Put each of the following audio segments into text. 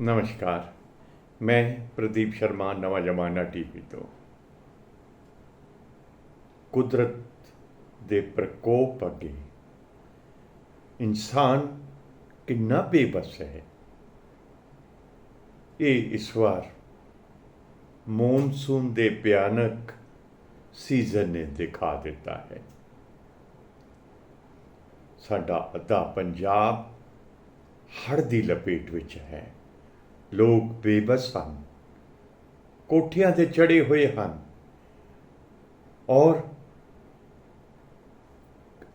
ਨਮਸਕਾਰ ਮੈਂ ਪ੍ਰਦੀਪ ਸ਼ਰਮਾ ਨਵਾਂ ਜ਼ਮਾਨਾ ਟੀਵੀ ਤੋਂ ਕੁਦਰਤ ਦੇ ਪ੍ਰਕੋਪ ਅੱਗੇ ਇਨਸਾਨ ਕਿੰਨਾ ਬੇਬਸ ਹੈ ਇਹ ਇਸ ਵਾਰ ਮੌਨਸੂਨ ਦੇ ਭਿਆਨਕ ਸੀਜ਼ਨ ਨੇ ਦਿਖਾ ਦਿੱਤਾ ਹੈ ਸਾਡਾ ਅੱਧਾ ਪੰਜਾਬ ਹੜ੍ਹ ਦੀ ਲਪੇਟ ਵਿੱਚ ਹੈ ਲੋਕ ਬੇਬਸ ਹਨ। ਕੋਠੀਆਂ ਤੇ ਚੜੇ ਹੋਏ ਹਨ। ਔਰ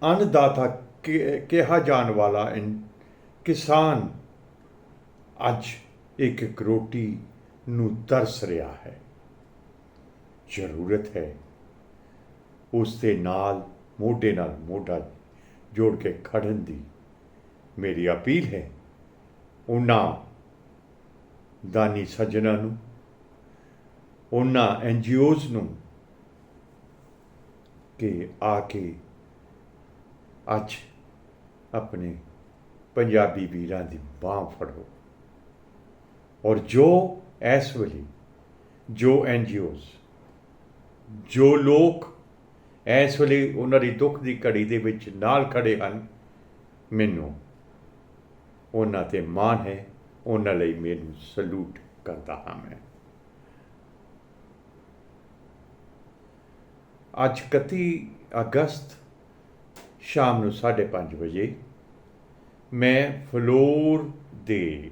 ਅੰਨਦਾਤਾ ਕਿ- ਕਿਹਾ ਜਾਣ ਵਾਲਾ ਇਨ- ਕਿਸਾਨ ਅੱਜ ਇੱਕ ਇੱਕ ਰੋਟੀ ਨੂੰ ਤਰਸ ਰਿਹਾ ਹੈ। ਜ਼ਰੂਰਤ ਹੈ ਉਸ ਦੇ ਨਾਲ, ਮੋਢੇ ਨਾਲ ਮੋਢਾ ਜੋੜ ਕੇ ਖੜਨ ਦੀ। ਮੇਰੀ ਅਪੀਲ ਹੈ, ਉਹਨਾਂ ਦਾਨੀ ਸੱਜਣਾ ਨੂੰ, ਉਹਨਾਂ ਐਨਜੀਓਜ਼ ਨੂੰ ਕਿ ਆ ਕੇ ਅੱਜ ਆਪਣੇ ਪੰਜਾਬੀ ਵੀਰਾਂ ਦੀ ਬਾਹ ਫੜੋ। ਔਰ ਜੋ ਇਸ ਵੇਲੇ ਜੋ ਐਨਜੀਓਜ਼ ਜੋ ਲੋਕ ਇਸ ਵੇਲੇ ਉਹਨਾਂ ਦੀ ਦੁੱਖ ਦੀ ਘੜੀ ਦੇ ਵਿੱਚ ਨਾਲ ਖੜੇ ਹਨ, ਮੈਨੂੰ ਉਹਨਾਂ ਤੇ ਮਾਣ ਹੈ ਉਹਨਾਂ ਲਈ ਮੈਨੂੰ ਸਲੂਟ ਕਰਦਾ ਹਾਂ ਮੈਂ। ਅੱਜ 31 ਅਗਸਤ ਸ਼ਾਮ ਨੂੰ 5:30 ਵਜੇ ਮੈਂ ਫਲੋਰ ਦੇ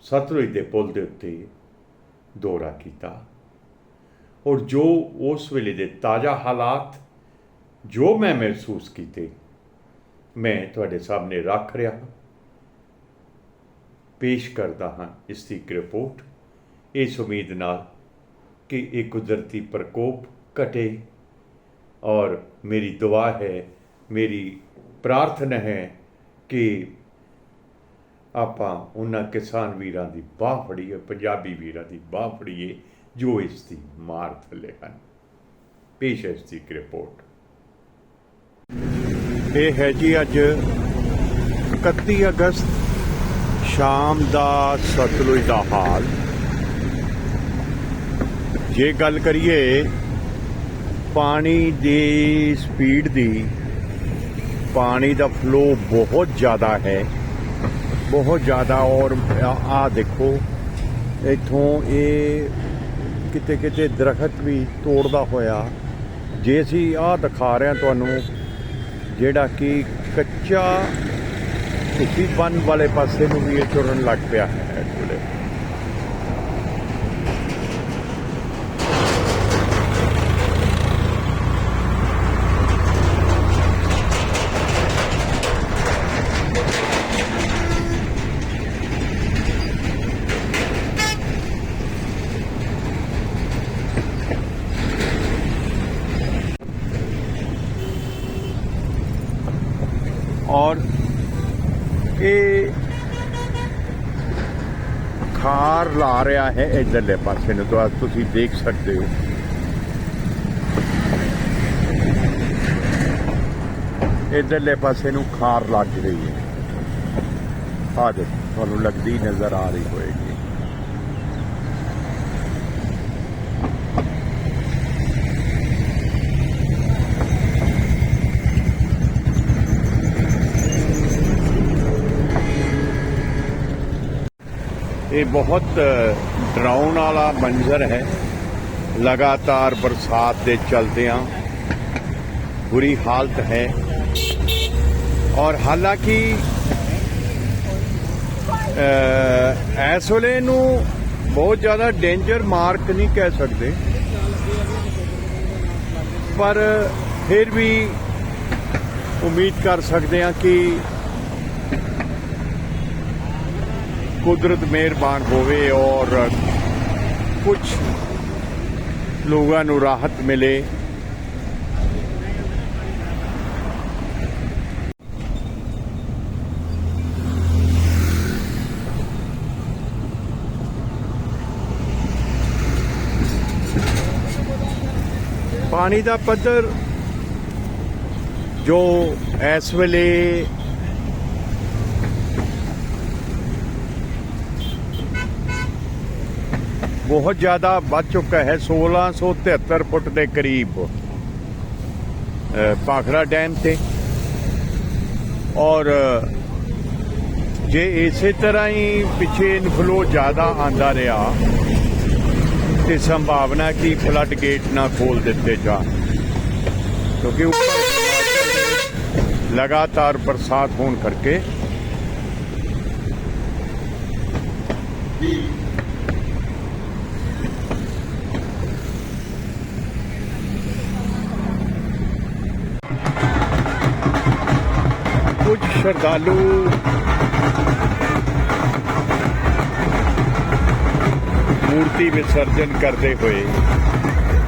ਸਤਲੁਜ ਦੇ ਪੁਲ ਦੇ ਉੱਤੇ ਦੌਰਾ ਕੀਤਾ ਔਰ ਜੋ ਉਸ ਵੇਲੇ ਦੇ ਤਾਜ਼ਾ ਹਾਲਾਤ ਜੋ ਮੈਂ ਮਹਿਸੂਸ ਕੀਤੇ, ਮੈਂ ਤੁਹਾਡੇ ਸਾਹਮਣੇ ਰੱਖ ਰਿਹਾ ਹਾਂ। ਪੇਸ਼ ਕਰਦਾ ਹਾਂ ਇਸ ਦੀ ਇੱਕ ਰਿਪੋਰਟ। ਇਸ ਉਮੀਦ ਨਾਲ ਕਿ ਇਹ ਕੁਦਰਤੀ ਪ੍ਰਕੋਪ ਘਟੇ ਔਰ ਮੇਰੀ ਦੁਆ ਹੈ, ਮੇਰੀ ਪ੍ਰਾਰਥਨਾ ਹੈ ਕਿ ਆਪਾਂ ਉਹਨਾਂ ਕਿਸਾਨ ਵੀਰਾਂ ਦੀ ਬਾਹ ਫੜੀਏ, ਪੰਜਾਬੀ ਵੀਰਾਂ ਦੀ ਬਾਹ ਫੜੀਏ, ਜੋ ਇਸ ਦੀ ਮਾਰ ਥੱਲੇ ਹਨ। ਪੇਸ਼ ਹੈ ਇਸ ਦੀ ਇੱਕ ਰਿਪੋਰਟ। ਇਹ ਹੈ ਜੀ ਅੱਜ 31 ਅਗਸਤ ਸ਼ਾਮ ਦਾ ਸਤਲੁਜ ਦਾ ਹਾਲ। ਜੇ ਗੱਲ ਕਰੀਏ ਪਾਣੀ ਦੀ ਸਪੀਡ ਦੀ, ਪਾਣੀ ਦਾ ਫਲੋ ਬਹੁਤ ਜ਼ਿਆਦਾ ਹੈ। ਬਹੁਤ ਜ਼ਿਆਦਾ ਔਰ ਆ ਦੇਖੋ, ਇਥੋਂ ਇਹ ਕਿਤੇ ਕਿਤੇ ਦਰਖਤ ਵੀ ਤੋੜਦਾ ਹੋਇਆ। ਜੇ ਅਸੀਂ ਆਹ ਦਿਖਾ ਰਹੇ ਹਾਂ ਤੁਹਾਨੂੰ, ਜਿਹੜਾ ਕਿ ਕੱਚਾ ਤੁਸੀਂ ਬੰਨ ਵਾਲੇ ਪਾਸੇ ਨੂੰ ਵੀ ਇਹ ਚੁਰਨ ਲੱਗ ਪਿਆ ਹੈ ਇਸ ਵੇਲੇ ਔਰ ਇਹ ਖਾਰ ਲਾ ਰਿਹਾ ਹੈ ਇਧਰਲੇ ਪਾਸੇ ਨੂੰ, ਤਾਂ ਤੁਸੀਂ ਦੇਖ ਸਕਦੇ ਹੋ। ਇਧਰਲੇ ਪਾਸੇ ਨੂੰ ਖਾਰ ਲੱਗ ਰਹੀ ਹੈ। ਆ ਦੇਖੋ, ਤੁਹਾਨੂੰ ਲੱਗਦੀ ਨਜ਼ਰ ਆ ਰਹੀ ਹੋਏਗੀ। ਇਹ ਬਹੁਤ ਡਰਾਉਣ ਵਾਲਾ ਮੰਜ਼ਰ ਹੈ। ਲਗਾਤਾਰ ਬਰਸਾਤ ਦੇ ਚਲਦਿਆਂ ਬੁਰੀ ਹਾਲਤ ਹੈ। ਔਰ ਹਾਲਾਂਕਿ ਇਸ ਵੇਲੇ ਨੂੰ ਬਹੁਤ ਜ਼ਿਆਦਾ ਡੇਂਜਰ ਮਾਰਕ ਨਹੀਂ ਕਹਿ ਸਕਦੇ। ਪਰ ਫਿਰ ਵੀ ਉਮੀਦ ਕਰ ਸਕਦੇ ਹਾਂ ਕਿ ਕੁਦਰਤ ਮਿਹਰਬਾਨ ਹੋਵੇ ਔਰ ਕੁਝ ਲੋਕਾਂ ਨੂੰ ਰਾਹਤ ਮਿਲੇ। ਪਾਣੀ ਦਾ ਪੱਧਰ ਜੋ ਇਸ ਵੇਲੇ ਬਹੁਤ ਜ਼ਿਆਦਾ ਵੱਧ ਚੁੱਕਾ ਹੈ 1673 ਫੁੱਟ ਦੇ ਕਰੀਬ ਅ, ਭਾਖੜਾ ਡੈਮ ਤੇ। ਔਰ ਜੇ ਇਸੇ ਤਰ੍ਹਾਂ ਹੀ ਪਿੱਛੇ ਇਨਫਲੋ ਜ਼ਿਆਦਾ ਆਂਦਾ ਰਿਹਾ ਤੇ ਸੰਭਾਵਨਾ ਕਿ ਫਲੱਡ ਗੇਟ ਨਾ ਖੋਲ ਦਿੱਤੇ ਜਾਣ। ਕਿਉਂਕਿ ਉੱਪਰ ਲਗਾਤਾਰ ਬਰਸਾਤ ਹੋਣ ਕਰਕੇ ਸ਼ਰਧਾਲੂ। ਮੂਰਤੀ ਵਿਸਰਜਨ ਕਰਦੇ ਹੋਏ।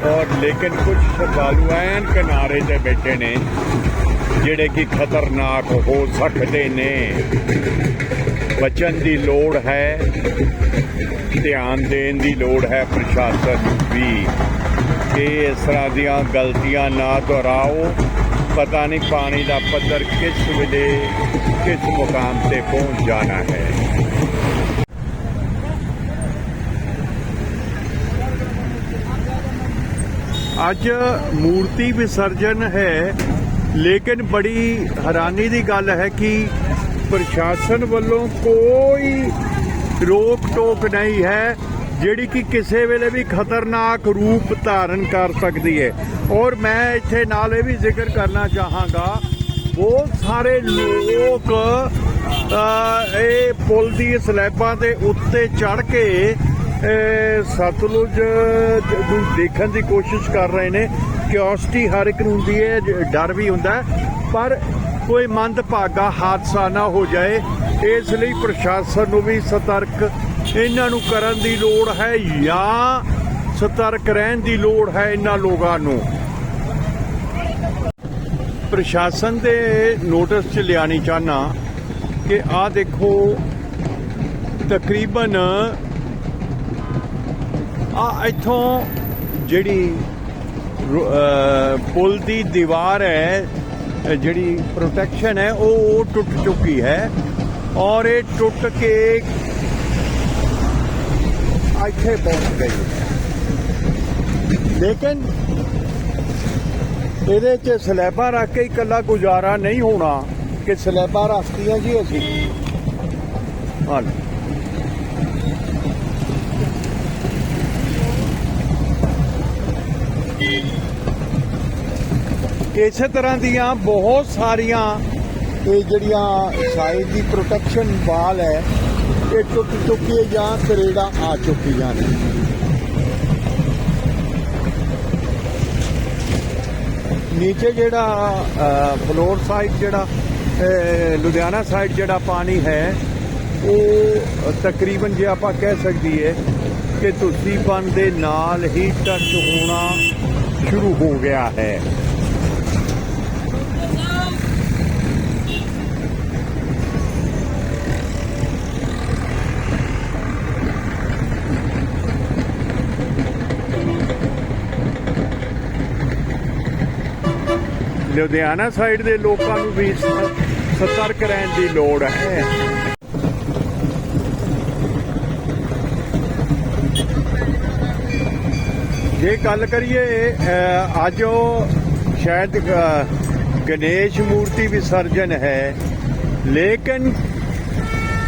ਔਰ ਲੇਕਿਨ ਕੁਝ ਸ਼ਰਧਾਲੂ ਐਨ ਕਿਨਾਰੇ ਤੇ ਬੈਠੇ ਨੇ, ਜਿਹੜੇ ਕਿ ਖਤਰਨਾਕ ਹੋ ਸਕਦੇ ਨੇ। ਬਚਣ ਦੀ ਲੋੜ ਹੈ, ਧਿਆਨ ਦੇਣ ਦੀ ਲੋੜ ਹੈ ਪ੍ਰਸ਼ਾਸਨ ਨੂੰ ਵੀ। ਕਿ ਇਸ ਤਰ੍ਹਾਂ ਦੀਆਂ ਗਲਤੀਆਂ ਨਾ ਦੁਹਰਾਓ। ਪਤਾ ਨਹੀਂ ਪਾਣੀ ਦਾ ਪੱਧਰ ਕਿਸ ਵੇਲੇ, ਕਿਸ ਮੁਕਾਮ ਤੇ ਪਹੁੰਚ ਜਾਣਾ ਹੈ। ਅੱਜ ਮੂਰਤੀ ਵਿਸਰਜਨ ਹੈ, ਲੇਕਿਨ ਬੜੀ ਹੈਰਾਨੀ ਦੀ ਗੱਲ ਹੈ ਕਿ ਪ੍ਰਸ਼ਾਸਨ ਵੱਲੋਂ ਕੋਈ ਰੋਕ ਟੋਕ ਨਹੀਂ ਹੈ। ਜਿਹੜੀ ਕਿ ਕਿਸੇ ਵੇਲੇ ਵੀ ਖਤਰਨਾਕ ਰੂਪ ਧਾਰਨ ਕਰ ਸਕਦੀ ਹੈ ਔਰ ਮੈਂ ਇੱਥੇ ਨਾਲ ਇਹ ਵੀ ਜ਼ਿਕਰ ਕਰਨਾ ਚਾਹਾਂਗਾ, ਬਹੁਤ ਸਾਰੇ ਲੋਕ ਇਹ ਪੁਲ ਦੀ ਸਲੈਬਾਂ ਦੇ ਉੱਤੇ ਚੜ ਕੇ ਸਤਲੁਜ ਨੂੰ ਦੇਖਣ ਦੀ ਕੋਸ਼ਿਸ਼ ਕਰ ਰਹੇ ਨੇ। ਕਿਉਰਿਓਸਿਟੀ ਹਰ ਇੱਕ ਨੂੰ ਹੁੰਦੀ ਹੈ ਡਰ ਵੀ ਹੁੰਦਾ ਪਰ ਕੋਈ ਮੰਦਭਾਗਾ ਹਾਦਸਾ ਨਾ ਹੋ ਜਾਏ, ਇਸ ਲਈ ਪ੍ਰਸ਼ਾਸਨ ਨੂੰ ਵੀ ਸਤਰਕ ਇਹਨਾਂ ਨੂੰ ਕਰਨ ਦੀ ਲੋੜ ਹੈ ਜਾਂ ਸਤਰਕ ਰਹਿਣ ਦੀ ਲੋੜ ਹੈ ਇਹਨਾਂ ਲੋਕਾਂ ਨੂੰ? ਪ੍ਰਸ਼ਾਸਨ ਦੇ ਨੋਟਿਸ 'ਚ ਲਿਆਣੀ ਚਾਹਨਾ ਕਿ ਆਹ ਦੇਖੋ, ਤਕਰੀਬਨ ਆ ਇੱਥੋਂ ਜਿਹੜੀ ਪੁਲ ਦੀ ਦੀਵਾਰ ਹੈ ਜਿਹੜੀ ਪ੍ਰੋਟੈਕਸ਼ਨ ਹੈ ਉਹ ਉਹ ਟੁੱਟ ਚੁੱਕੀ ਹੈ ਔਰ ਇਹ ਟੁੱਟ ਕੇ ਇੱਥੇ ਪਹੁੰਚ ਗਈ। ਲੇਕਿਨ ਇਹਦੇ 'ਚ ਸਲੈਬਾਂ ਰੱਖ ਕੇ ਇਕੱਲਾ ਗੁਜ਼ਾਰਾ ਨਹੀਂ ਹੋਣਾ ਕਿ ਸਲੈਬਾਂ ਰੱਖਤੀਆਂ ਜੀ ਅਸੀਂ। ਹਾਂ ਇਸੇ ਤਰ੍ਹਾਂ ਦੀਆਂ ਬਹੁਤ ਸਾਰੀਆਂ ਇਹ ਜਿਹੜੀਆਂ ਸਾਈਡ ਦੀ ਪ੍ਰੋਟੈਕਸ਼ਨ ਵਾਲ ਹੈ ਇਹ ਟੁੱਟ ਚੁੱਕੀ ਹੈ ਜਾਂ ਤਰੇੜਾ ਆ ਚੁੱਕੀਆਂ ਨੇ ਨੀਚੇ ਜਿਹੜਾ ਫਲੋਰ ਸਾਈਡ ਜਿਹੜਾ ਲੁਧਿਆਣਾ ਸਾਈਡ ਜਿਹੜਾ ਪਾਣੀ ਹੈ, ਉਹ ਤਕਰੀਬਨ ਜੇ ਆਪਾਂ ਕਹਿ ਸਕਦੀ ਹੈ ਕਿ ਤੁਸੀਂ ਦੇ ਨਾਲ ਹੀ ਟੱਚ ਹੋਣਾ ਸ਼ੁਰੂ ਹੋ ਗਿਆ ਹੈ। ਲੁਧਿਆਣਾ ਸਾਈਡ ਦੇ ਲੋਕਾਂ ਨੂੰ ਵੀ ਸਤਰਕ ਰਹਿਣ ਦੀ ਲੋੜ ਹੈ। ਜੇ ਗੱਲ ਕਰੀਏ ਅੱਜ ਉਹ ਸ਼ਾਇਦ ਗਣੇਸ਼ ਮੂਰਤੀ ਵਿਸਰਜਨ ਹੈ, ਲੇਕਿਨ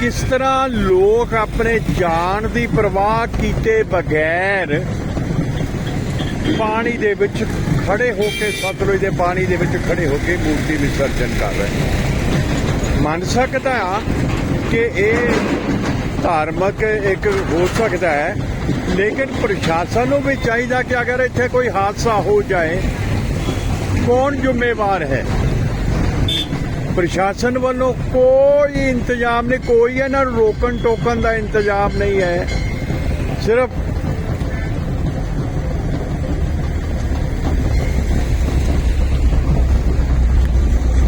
ਕਿਸ ਤਰ੍ਹਾਂ ਲੋਕ ਆਪਣੇ ਜਾਨ ਦੀ ਪਰਵਾਹ ਕੀਤੇ ਬਗੈਰ ਪਾਣੀ ਦੇ ਵਿੱਚ ਖੜੇ ਹੋ ਕੇ ਸਤਲੁਜ ਦੇ ਪਾਣੀ ਦੇ ਵਿੱਚ ਖੜੇ ਹੋ ਕੇ ਮੂਰਤੀ ਵਿਸਰਜਨ ਕਰ ਰਹੇ ਮੰਨ ਸਕਦਾ ਆ ਕਿ ਇਹ ਧਾਰਮਿਕ ਇੱਕ ਹੋ ਸਕਦਾ ਹੈ, ਲੇਕਿਨ ਪ੍ਰਸ਼ਾਸਨ ਨੂੰ ਵੀ ਚਾਹੀਦਾ ਕਿ ਅਗਰ ਇੱਥੇ ਕੋਈ ਹਾਦਸਾ ਹੋ ਜਾਏ, ਕੌਣ ਜ਼ਿੰਮੇਵਾਰ ਹੈ? ਪ੍ਰਸ਼ਾਸਨ ਵੱਲੋਂ ਕੋਈ ਇੰਤਜ਼ਾਮ ਨਹੀਂ, ਕੋਈ ਇਹਨਾਂ ਨੂੰ ਰੋਕਣ ਟੋਕਣ ਦਾ ਇੰਤਜ਼ਾਮ ਨਹੀਂ ਹੈ। ਸਿਰਫ